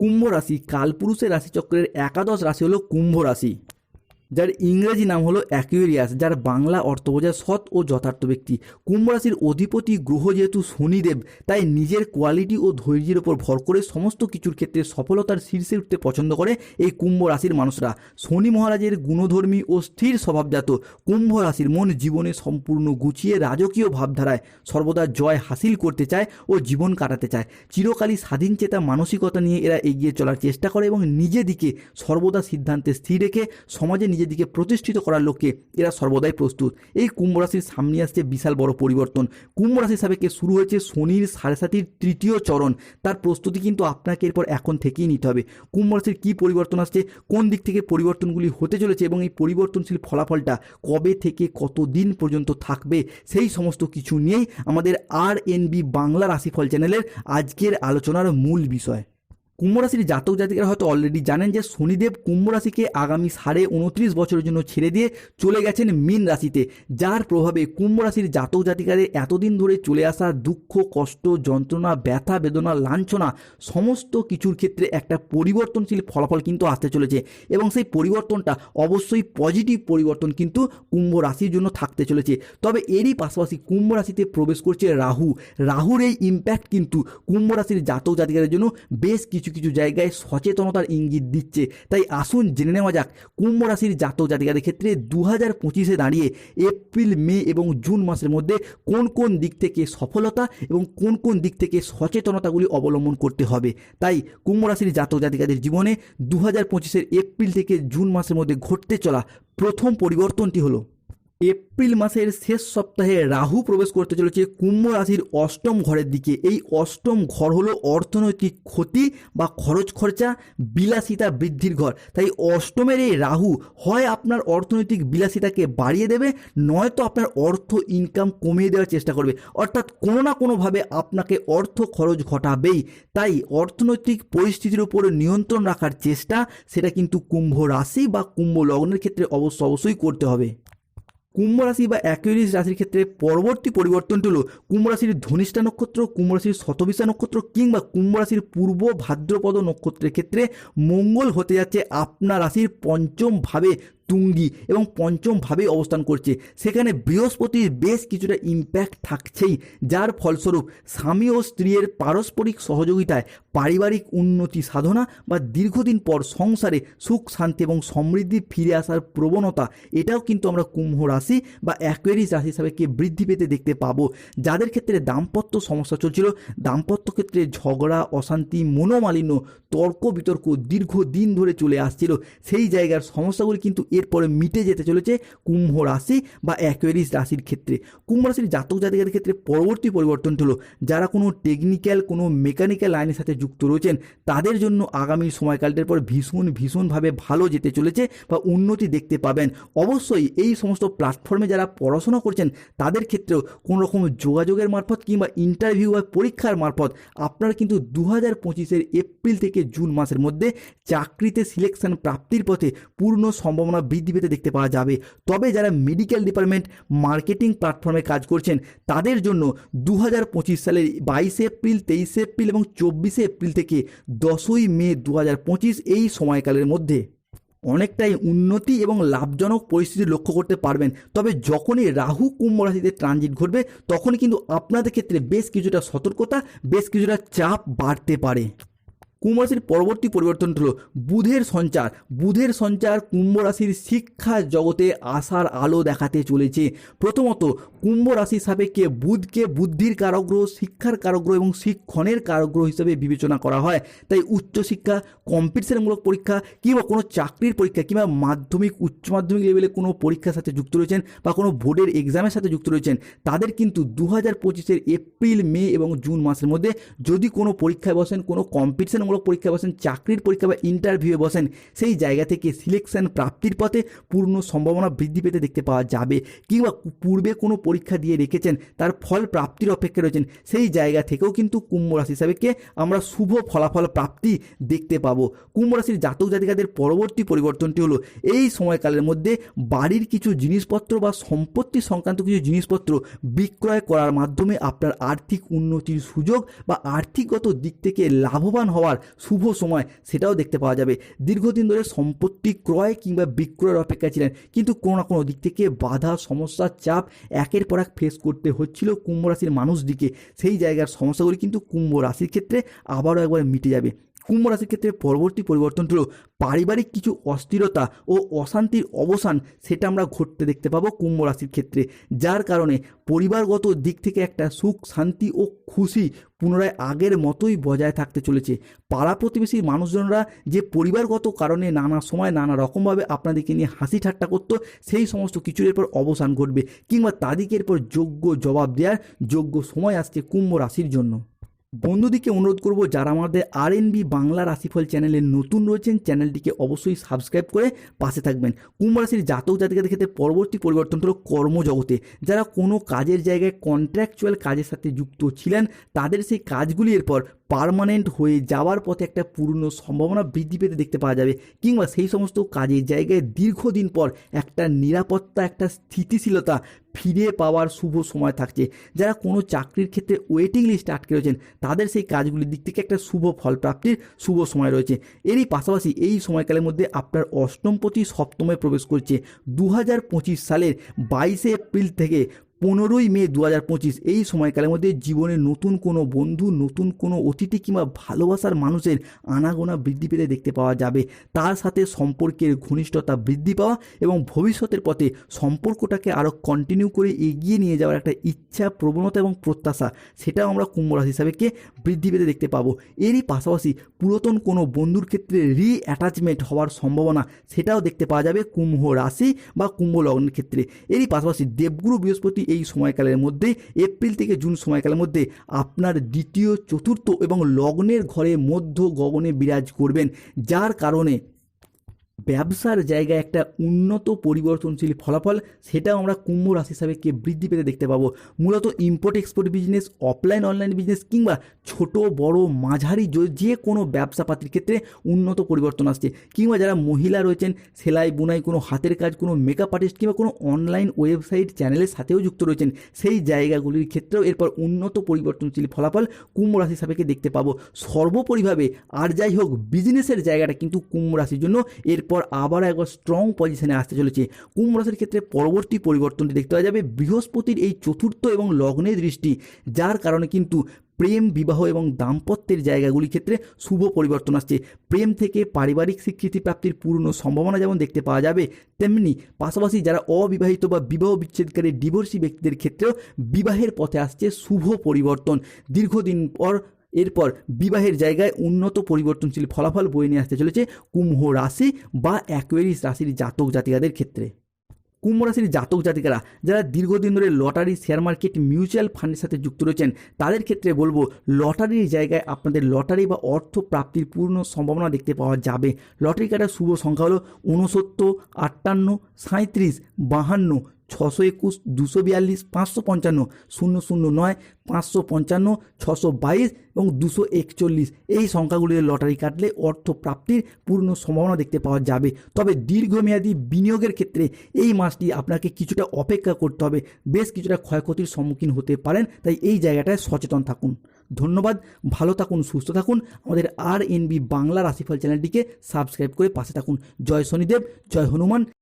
কুম্ভ রাশি কালপুরুষের রাশিচক্রের একাদশ রাশি হলো কুম্ভ রাশি। যার ইংরেজি নাম হলো অ্যাকুয়েরিয়াস, যার বাংলা অর্থ বোঝায় সৎ ও যথার্থ ব্যক্তি। কুম্ভ রাশির অধিপতি গ্রহ যেহেতু শনিদেব, তাই নিজের কোয়ালিটি ও ধৈর্যের উপর ভর করে সমস্ত কিছুর ক্ষেত্রে সফলতার শীর্ষে উঠতে পছন্দ করে এই কুম্ভ রাশির মানুষরা। শনি মহারাজের গুণধর্মী ও স্থির স্বভাবজাত, কুম্ভ রাশির মন জীবনে সম্পূর্ণ গুছিয়ে রাজকীয় ভাবধারায় সর্বদা জয় হাসিল করতে চায় ও জীবন কাটাতে চায়। চিরকালই স্বাধীন চেতা মানসিকতা নিয়ে এরা এগিয়ে চলার চেষ্টা করে এবং নিজেদিকে সর্বদা সিদ্ধান্তে স্থির রেখে সমাজে নিজেদিকে প্রতিষ্ঠিত করার লক্ষ্যে এরা সর্বদাই প্রস্তুত। এই কুম্ভ রাশির সামনে আসছে বিশাল বড় পরিবর্তন। কুম্ভ রাশির সাবেকে শুরু হয়েছে শনির সাড়ে সাতির তৃতীয় চরণ। তার প্রস্তুতি কিন্তু আপনাকে এরপর এখন থেকেই নিতে হবে। কুম্ভ রাশির কী পরিবর্তন আসছে, কোন দিক থেকে পরিবর্তনগুলি হতে চলেছে এবং এই পরিবর্তনশীল ফলাফলটা কবে থেকে কত দিন পর্যন্ত থাকবে, সেই সমস্ত কিছু নিয়েই আমাদের আর এন বি বাংলা রাশিফল চ্যানেলের আজকের আলোচনার মূল বিষয়। কুম্ভ রাশির জাতক জাতিকারা হয়তো অলরেডি জানেন যে শনিদেব কুম্ভ রাশিকে আগামী সাড়ে উনত্রিশ বছরের জন্য ছেড়ে দিয়ে চলে গেছেন মীন রাশিতে। যার প্রভাবে কুম্ভ রাশির জাতক জাতিকাদের এতদিন ধরে চলে আসা দুঃখ, কষ্ট, যন্ত্রণা, ব্যথা, বেদনা, লাঞ্ছনা সমস্ত কিছুর ক্ষেত্রে একটা পরিবর্তনশীল ফলাফল কিন্তু আসতে চলেছে এবং সেই পরিবর্তনটা অবশ্যই পজিটিভ পরিবর্তন কিন্তু কুম্ভ রাশির জন্য থাকতে চলেছে। তবে এরই পাশাপাশি কুম্ভ রাশিতে প্রবেশ করছে রাহু। রাহুর এই ইম্প্যাক্ট কিন্তু কুম্ভ রাশির জাতক জাতিকাদের জন্য বেশ কিছু কিছু কিছু জায়গায় সচেতনতার ইঙ্গিত দিচ্ছে। তাই আসুন জেনে নেওয়া যাক, কুম্ভ রাশির জাতক জাতিকাদের ক্ষেত্রে দু হাজার পঁচিশে দাঁড়িয়ে এপ্রিল, মে এবং জুন মাসের মধ্যে কোন কোন দিক থেকে সফলতা এবং কোন কোন দিক থেকে সচেতনতাগুলি অবলম্বন করতে হবে? তাই কুম্ভ রাশির জাতক জাতিকাদের জীবনে দু হাজার পঁচিশের এপ্রিল থেকে জুন মাসের মধ্যে ঘটতে চলা প্রথম পরিবর্তনটি হলো এপ্রিল মাসের শেষ সপ্তাহে রাহু প্রবেশ করতে চলেছে কুম্ভ রাশির অষ্টম ঘরের দিকে। এই অষ্টম ঘর হলো অর্থনৈতিক ক্ষতি বা খরচ খরচা, বিলাসিতা বৃদ্ধির ঘর। তাই অষ্টমের এই রাহু হয় আপনার অর্থনৈতিক বিলাসিতাকে বাড়িয়ে দেবে, নয়তো আপনার অর্থ ইনকাম কমিয়ে দেওয়ার চেষ্টা করবে। অর্থাৎ কোনো না কোনোভাবে আপনাকে অর্থ খরচ ঘটাবেই। তাই অর্থনৈতিক পরিস্থিতির উপর নিয়ন্ত্রণ রাখার চেষ্টা, সেটা কিন্তু কুম্ভ রাশি বা কুম্ভ লগ্নের ক্ষেত্রে অবশ্য অবশ্যই করতে হবে। কুম্ভ রাশি বা অ্যাকুয়ারিস রাশির ক্ষেত্রে পরবর্তী পরিবর্তনটি হল কুম্ভ রাশির ধনিষ্ঠা নক্ষত্র, কুম্ভ রাশির শতবিশা নক্ষত্র কিংবা কুম্ভ রাশির পূর্ব ভাদ্রপদ নক্ষত্রের ক্ষেত্রে মঙ্গল হতে যাচ্ছে আপনার রাশির পঞ্চম ভাবে। তুঙ্গি এবং পঞ্চম ভাবে অবস্থান করছে। সেখানে বৃহস্পতির বেশ কিছুটা ইম্প্যাক্ট থাকছেই, যার ফলস্বরূপ স্বামী ও স্ত্রীর পারস্পরিক সহযোগিতায় পারিবারিক উন্নতি সাধনা বা দীর্ঘদিন পর সংসারে সুখ, শান্তি এবং সমৃদ্ধি ফিরে আসার প্রবণতা, এটাও কিন্তু আমরা কুম্ভ রাশি বা অ্যাকোয়ারিস রাশি হিসাবে কে বৃদ্ধি পেতে দেখতে পাবো। যাদের ক্ষেত্রে দাম্পত্য সমস্যা চলছিল, দাম্পত্য ক্ষেত্রে ঝগড়া, অশান্তি, মনোমালিন্য, তর্ক বিতর্ক দীর্ঘদিন ধরে চলে আসছিল। সেই জায়গার সমস্যাগুলি কিন্তু এরপরে মিটে যেতে চলেছে কুম্ভ রাশি বা অ্যাকোয়ারিস রাশির ক্ষেত্রে। কুম্ভ রাশির জাতক জাতিকাদের ক্ষেত্রে পরবর্তী পরিবর্তনটি হলো, যারা কোনো টেকনিক্যাল কোনো মেকানিক্যাল লাইনের সাথে যুক্ত রয়েছেন, তাদের জন্য আগামী সময়কালটার পর ভীষণ, ভীষণভাবে ভালো যেতে চলেছে বা উন্নতি দেখতে পাবেন। অবশ্যই এই সমস্ত প্ল্যাটফর্মে যারা পড়াশোনা করছেন, তাদের ক্ষেত্রেও কোনো রকম যোগাযোগের মারফত কিংবা ইন্টারভিউ বা পরীক্ষার মারফত আপনারা কিন্তু দু হাজার পঁচিশের এপ্রিল থেকে জুন মাসের মধ্যে চাকরিতে সিলেকশন প্রাপ্তির পথে পূর্ণ সম্ভাবনা বৃদ্ধি পেতে দেখতে পাওয়া যাবে। তবে যারা মেডিকেল ডিপার্টমেন্ট মার্কেটিং প্ল্যাটফর্মে কাজ করছেন, তাদের জন্য দু হাজার পঁচিশ সালের বাইশে এপ্রিল, তেইশে এপ্রিল এবং চব্বিশে এপ্রিল থেকে দশই মে দু হাজার পঁচিশ এই সময়কালের মধ্যে অনেকটাই উন্নতি এবং লাভজনক পরিস্থিতি লক্ষ্য করতে পারবেন। তবে যখনই রাহু কুম্ভ রাশিতে ট্রানজিট ঘটবে, তখনই কিন্তু আপনাদের ক্ষেত্রে বেশ কিছুটা সতর্কতা, বেশ কিছুটা চাপ বাড়তে পারে। কুম্ভ রাশির পরবর্তী পরিবর্তন হলো বুধের সঞ্চার। বুধের সঞ্চার কুম্ভ রাশির শিক্ষা জগতে আশার আলো দেখাতে চলেছে। প্রথমত, কুম্ভ রাশির সাপেক্ষে বুধকে বুদ্ধির কারগ্রহ, শিক্ষার কারগ্রহ এবং শিক্ষণের কারগ্রহ হিসেবে বিবেচনা করা হয়। তাই উচ্চশিক্ষা, কম্পিটিশনমূলক পরীক্ষা কিংবা কোনো চাকরির পরীক্ষা কিংবা মাধ্যমিক, উচ্চ মাধ্যমিক লেভেলে কোনো পরীক্ষার সাথে যুক্ত রয়েছেন বা কোনো বোর্ডের এক্সামের সাথে যুক্ত রয়েছেন, তাদের কিন্তু দু হাজার পঁচিশের এপ্রিল, মে এবং জুন মাসের মধ্যে যদি কোনো পরীক্ষায় বসেন, কোনো কম্পিটিশন পরীক্ষামূলক পরীক্ষা বসেন, চাকরির পরীক্ষা বা ইন্টারভিউয়ে বসেন, সেই জায়গা থেকে সিলেকশন প্রাপ্তির পথে পূর্ণ সম্ভাবনা বৃদ্ধি পেতে দেখতে পাওয়া যাবে। কিংবা পূর্বে কোনো পরীক্ষা দিয়ে রেখেছেন, তার ফল প্রাপ্তির অপেক্ষা রয়েছেন, সেই জায়গা থেকেও কিন্তু কুম্ভ রাশি হিসাবেকে আমরা শুভ ফলাফল প্রাপ্তি দেখতে পাবো। কুম্ভ রাশির জাতক জাতিকাদের পরবর্তী পরিবর্তনটি হলো, এই সময়কালের মধ্যে বাড়ির কিছু জিনিসপত্র বা সম্পত্তি সংক্রান্ত কিছু জিনিসপত্র বিক্রয় করার মাধ্যমে আপনার আর্থিক উন্নতির সুযোগ বা আর্থিকগত দিক থেকে লাভবান হওয়ার শুভ সময় সেটাও দেখতে পাওয়া যাবে। দীর্ঘদিন ধরে সম্পত্তি ক্রয় কিংবা বিক্রয়ের অপেক্ষা ছিলেন। কিন্তু কোনো না কোনো দিক থেকে বাধা, সমস্যা, চাপ একের পর এক ফেস করতে হচ্ছিল কুম্ভ রাশির মানুষদিকে সেই জায়গার সমস্যাগুলি কিন্তু কুম্ভ রাশির ক্ষেত্রে আবারও একবার মিটে যাবে। কুম্ভ রাশির ক্ষেত্রে পরবর্তী পরিবর্তন হলো পারিবারিক কিছু অস্থিরতা ও অশান্তির অবসান সেটা আমরা ঘটতে দেখতে পাবো কুম্ভ রাশির ক্ষেত্রে। যার কারণে পরিবারগত দিক থেকে একটা সুখ, শান্তি ও খুশি পুনরায় আগের মতোই বজায় থাকতে চলেছে। পাড়া প্রতিবেশীর মানুষজনরা যে পরিবারগত কারণে নানা সময় নানা রকমভাবে আপনাদেরকে নিয়ে হাসি ঠাট্টা করতো, সেই সমস্ত কিছুর এরপর অবসান ঘটবে কিংবা তাদেরকে এরপর যোগ্য জবাব দেওয়ার যোগ্য সময় আসছে কুম্ভ রাশির জন্য। বন্ধুদিকে অনুরোধ করব, যারা আমাদের আর এন বি বাংলা রাশিফল চ্যানেলে নতুন রয়েছেন, চ্যানেলটিকে অবশ্যই সাবস্ক্রাইব করে পাশে থাকবেন। কুম্ভ রাশির জাতক জাতিকাদের ক্ষেত্রে পরবর্তী পরিবর্তন হলো কর্মজগতে। যারা কোনো কাজের জায়গায় কন্ট্রাকচুয়াল কাজের সাথে যুক্ত ছিলেন, তাদের সেই কাজগুলি এরপর পার্মানেন্ট হয়ে যাওয়ার পথে একটা পূর্ণ সম্ভাবনা বৃদ্ধি পেতে দেখতে পাওয়া যাবে। কিংবা সেই সমস্ত কাজের জায়গায় দীর্ঘদিন পর একটা নিরাপত্তা, একটা স্থিতিশীলতা ফিরে পাওয়ার শুভ সময় থাকছে। যারা কোনো চাকরির ক্ষেত্রে ওয়েটিং লিস্টে আটকে রয়েছেন, তাদের সেই কাজগুলির দিক থেকে একটা শুভ ফল প্রাপ্তির শুভ সময় রয়েছে। এরই পাশাপাশি এই সময়কালের মধ্যে আপনার অষ্টমপতি সপ্তমে প্রবেশ করছে। দু হাজার পঁচিশ সালের বাইশে এপ্রিল থেকে পনেরোই মে দু হাজার পঁচিশ, এই সময়কালের মধ্যে জীবনে নতুন কোনো বন্ধু, নতুন কোনো অতিথি কিংবা ভালোবাসার মানুষের আনাগোনা বৃদ্ধি পেতে দেখতে পাওয়া যাবে। তার সাথে সম্পর্কের ঘনিষ্ঠতা বৃদ্ধি পাওয়া এবং ভবিষ্যতের পথে সম্পর্কটাকে আরও কন্টিনিউ করে এগিয়ে নিয়ে যাওয়ার একটা ইচ্ছা, প্রবণতা এবং প্রত্যাশা, সেটাও আমরা কুম্ভ রাশি হিসাবে কে বৃদ্ধি পেতে দেখতে পাবো। এরই পাশাপাশি পুরাতন কোনো বন্ধুর ক্ষেত্রে রি অ্যাটাচমেন্ট হওয়ার সম্ভাবনা, সেটাও দেখতে পাওয়া যাবে কুম্ভ রাশি বা কুম্ভ লগ্নের ক্ষেত্রে। এরই পাশাপাশি দেবগুরু বৃহস্পতি এই সময়কালের মধ্যে, এপ্রিল থেকে জুন সময়কালের মধ্যে আপনার দ্বিতীয়, চতুর্থ এবং লগ্নের ঘরে মধ্য গগনে বিরাজ করবেন। যার কারণে ব্যবসার জায়গায় একটা উন্নত পরিবর্তনশীল ফলাফল, সেটাও আমরা কুম্ভ রাশি হিসাবে কে বৃদ্ধি পেতে দেখতে পাবো। মূলত import export business offline online business কিংবা ছোট, বড়, মাঝারি, যে কোনো ব্যবসাপাতির ক্ষেত্রে উন্নত পরিবর্তন আসছে। কিংবা যারা মহিলা রয়েছেন, সেলাই, বুনাই, কোনো হাতের কাজ, কোনো মেকআপ আর্টিস্ট কিংবা কোনো অনলাইন ওয়েবসাইট চ্যানেলের সাথেও যুক্ত রয়েছেন, সেই জায়গাগুলির ক্ষেত্রেও এরপর উন্নত পরিবর্তনশীল ফলাফল কুম্ভ রাশি হিসাবে দেখতে পাবো। সর্বোপরিভাবে আর যাই হোক বিজনেসের জায়গাটা কিন্তু কুম্ভ রাশির জন্য এরপর আবার একবার স্ট্রং পজিশনে আসতে চলেছে। কুম্ভ রাশির ক্ষেত্রে পরবর্তী পরিবর্তনটি দেখতে পাওয়া যাবে। বৃহস্পতির এই চতুর্থ এবং লগ্নের দৃষ্টি, যার কারণে কিন্তু প্রেম, বিবাহ এবং দাম্পত্যের জায়গাগুলির ক্ষেত্রে শুভ পরিবর্তন আসছে। প্রেম থেকে পারিবারিক স্বীকৃতি প্রাপ্তির পূর্ণ সম্ভাবনা যেমন দেখতে পাওয়া যাবে, তেমনি পাশাপাশি যারা অবিবাহিত বা বিবাহ বিচ্ছেদকারী ডিভোর্সি ব্যক্তিদের ক্ষেত্রেও বিবাহের পথে আসছে শুভ পরিবর্তন। দীর্ঘদিন পর এরপর বিবাহের জায়গায় উন্নত পরিবর্তনশীল ফলাফল বয়ে নিয়ে আসতে চলেছে কুম্ভ রাশি বা অ্যাকোয়ারিস রাশির জাতক জাতিকাদের ক্ষেত্রে। কুম্ভ রাশির জাতক জাতিকারা যারা দীর্ঘদিন ধরে লটারি শেয়ার মার্কেট মিউচুয়াল ফান্ডের সাথে যুক্ত রয়েছেন, তাদের ক্ষেত্রে বলব লটারির জায়গায় আপনাদের লটারি বা অর্থ প্রাপ্তির পূর্ণ সম্ভাবনা দেখতে পাওয়া যাবে। লটারি কাটার শুভ সংখ্যা হলো ঊনসত্তর, আটান্ন সাঁত্রিশ বাহান্ন ছশো একুশ, দুশো বিয়াল্লিশ, পাঁচশো পঞ্চান্ন, শূন্য শূন্য নয়, পাঁচশো পঞ্চান্ন, ছশো বাইশ এবং দুশো একচল্লিশ। এই সংখ্যাগুলিতে লটারি কাটলে অর্থ প্রাপ্তির পূর্ণ সম্ভাবনা দেখতে পাওয়া যাবে। তবে দীর্ঘমেয়াদী বিনিয়োগের ক্ষেত্রে এই মাসটি আপনাকে কিছুটা অপেক্ষা করতে হবে। বেশ কিছুটা ক্ষয়ক্ষতির সম্মুখীন হতে পারেন, তাই এই জায়গাটায় সচেতন থাকুন। ধন্যবাদ, ভালো থাকুন, সুস্থ থাকুন। আমাদের আর এনবি বাংলা রাশিফল চ্যানেলটিকে সাবস্ক্রাইব করে পাশে থাকুন। জয় শনিদেব, জয় হনুমান।